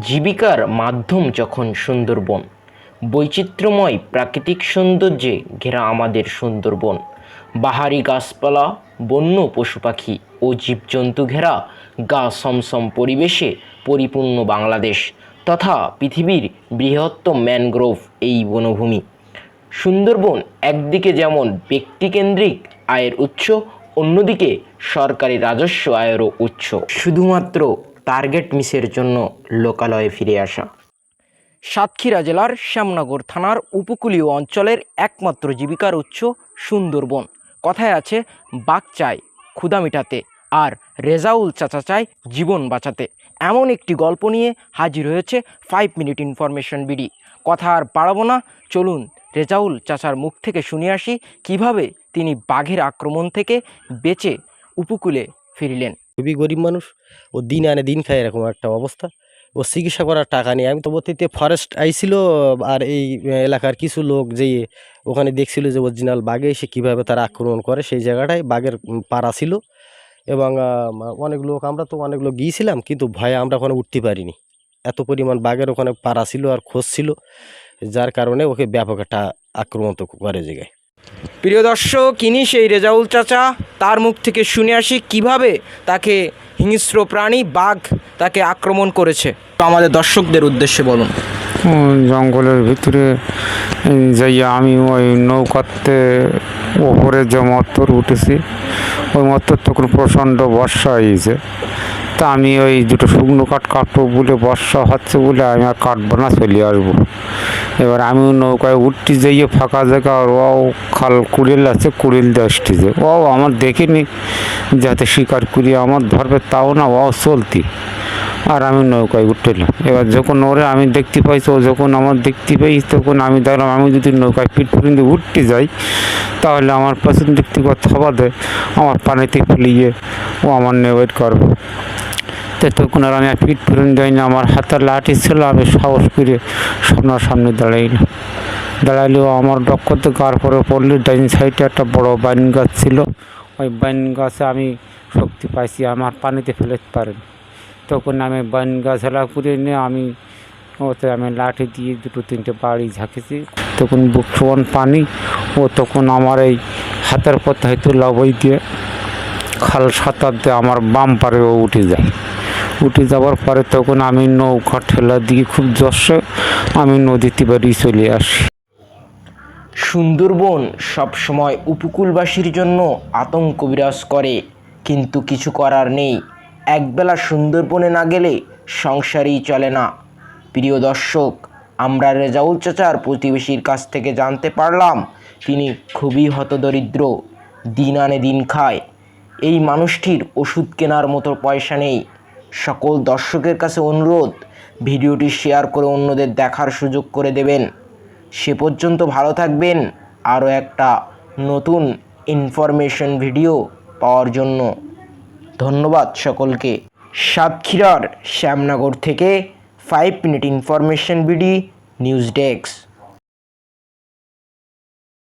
জীবিকার মাধ্যম যখন সুন্দরবন, বৈচিত্র্যময় প্রাকৃতিক সৌন্দর্যে ঘেরা আমাদের সুন্দরবন, বাহারি গাছপালা, বন্য পশু পাখি ও জীবজন্তু ঘেরা গা সমসম পরিবেশে পরিপূর্ণ বাংলাদেশ তথা পৃথিবীর বৃহত্তম ম্যানগ্রোভ এই বনভূমি। সুন্দরবন একদিকে যেমন ব্যক্তিকেন্দ্রিক আয়ের উৎস, অন্যদিকে সরকারি রাজস্ব আয়েরও উৎস। শুধুমাত্র টার্গেট মিসের জন্য লোকালয়ে ফিরে আসা। সাতক্ষীরা জেলার শ্যামনগর থানার উপকূলীয় অঞ্চলের একমাত্র জীবিকার উৎস সুন্দরবন। কথায় আছে, বাঘ চায় ক্ষুদা মিটাতে আর রেজাউল চাচা চায় জীবন বাঁচাতে। এমন একটি গল্প নিয়ে হাজির হয়েছে ফাইভ মিনিট ইনফরমেশন বিডি। কথা আর বাড়াবো না, চলুন রেজাউল চাচার মুখ থেকে শুনে আসি কীভাবে তিনি বাঘের আক্রমণ থেকে বেঁচে উপকূলে ফিরলেন। খুবই গরিব মানুষ। ও দিন আনে দিন খায় এরকম একটা অবস্থা। ও চিকিৎসা করার টাকা নেই। আমি তো অতীতে ফরেস্ট আইছিল আর এই এলাকার কিছু লোক যে ওখানে দেখছিল যে অরিজিনাল বাঘে এসে কীভাবে তারা আক্রমণ করে সেই জায়গাটায় বাঘের পাড়া ছিল। এবং অনেক লোক, আমরা তো অনেক লোক গিয়েছিলাম কিন্তু ভয়ে আমরা ওখানে উঠতে পারিনি। এত পরিমাণ বাঘের ওখানে পাড়া ছিল আর খোঁজ ছিল। যার কারণে ওকে ব্যাপক একটা আক্রমণ করে জায়গায় প্রিয় দর্শক, ইনি সেই রেজাউল চাচা। তার মুখ থেকে শুনে আসি কীভাবে তাকে হিংস্র প্রাণী বাঘ তাকে আক্রমণ করেছে। তো আমাদের দর্শকদের উদ্দেশ্যে বলুন। জঙ্গলের ভিতরে যাইয়া আমি ওই নৌকাতে ওপরে যে মত্তর উঠেছি, ওই মত্তর তখন প্রচণ্ড বর্ষা হয়েছে। তা আমি ওই দুটো শুকনো কাঠ কাটবো বলে বর্ষা হচ্ছে বলে আমি আর কাটবো না, চলে আসব। এবার আমি নৌকায় উঠতে যাইয়ে ফাঁকা জায়গা, আর ও খাল কুড়িল আছে, কুড়িল আসতেছে ও আমার দেখিনি, যাতে শিকার করি, আমার ধরবে তাও না ও চলতি। আর আমি নৌকায় উঠলাম এবার যখন ওরে আমি দেখতে পাইছি ও যখন আমার দেখতে পাই, তখন আমি দেখলাম আমি যদি নৌকায় পিঠ পর্যন্ত উঠতে যাই, তাহলে আমার পেছন দিক থেকে ও দেয়, আমার পানিতে ফেলিয়ে ও আমার নেওয়েট করবে। আর আমি পিঠ পর্যন্ত যাইনি, আমার হাতে লাঠি ছিল, আমি সাহস করে সামনার সামনে দাঁড়াইলাম। দাঁড়াইলে ও আমার ডক্করতে গার পরে পড়লে, ডাইন সাইডে একটা বড় বাইন গাছ ছিল। ওই বাইন গাছে আমি শক্তি পাইছি, আমার পানিতে ফেলতে পারেন। তখন আমি বাইন গাছ হেলা করে নিয়ে আমি ওতে আমি লাঠি দিয়ে দুটো তিনটে বাড়ি ঝাঁকেছি। তখন বুক সমান পানি ও তখন আমার এই হাতের পথে হয়তো লবই দিয়ে খাল সাঁতার দিয়ে আমার বাম পারে ও উঠে যায়। উঠে যাওয়ার পরে তখন আমি নৌকা ঠেলা দিয়ে খুব যশে আমি নদীতে বাড়ি চলে আসি। সুন্দরবন সবসময় উপকূলবাসীর জন্য আতঙ্ক বিরাজ করে, কিন্তু কিছু করার নেই। একবেলা সুন্দরবনে না গেলে সংসারই চলে না। প্রিয় দর্শক, আমরা রেজাউল চাচার প্রতিবেশীর কাছ থেকে জানতে পারলাম, তিনি খুবই হতদরিদ্র, দিন আনে দিন খায়। এই মানুষটির ওষুধ কেনার মতো পয়সা নেই। সকল দর্শকের কাছে অনুরোধ, ভিডিওটি শেয়ার করে অন্যদের দেখার সুযোগ করে দেবেন। সে পর্যন্ত ভালো থাকবেন। আরও একটা নতুন ইনফরমেশন ভিডিও পাওয়ার জন্য। ধন্যবাদ সকলকে। সাতক্ষীরার শ্যামনগর থেকে five minute information BD news desk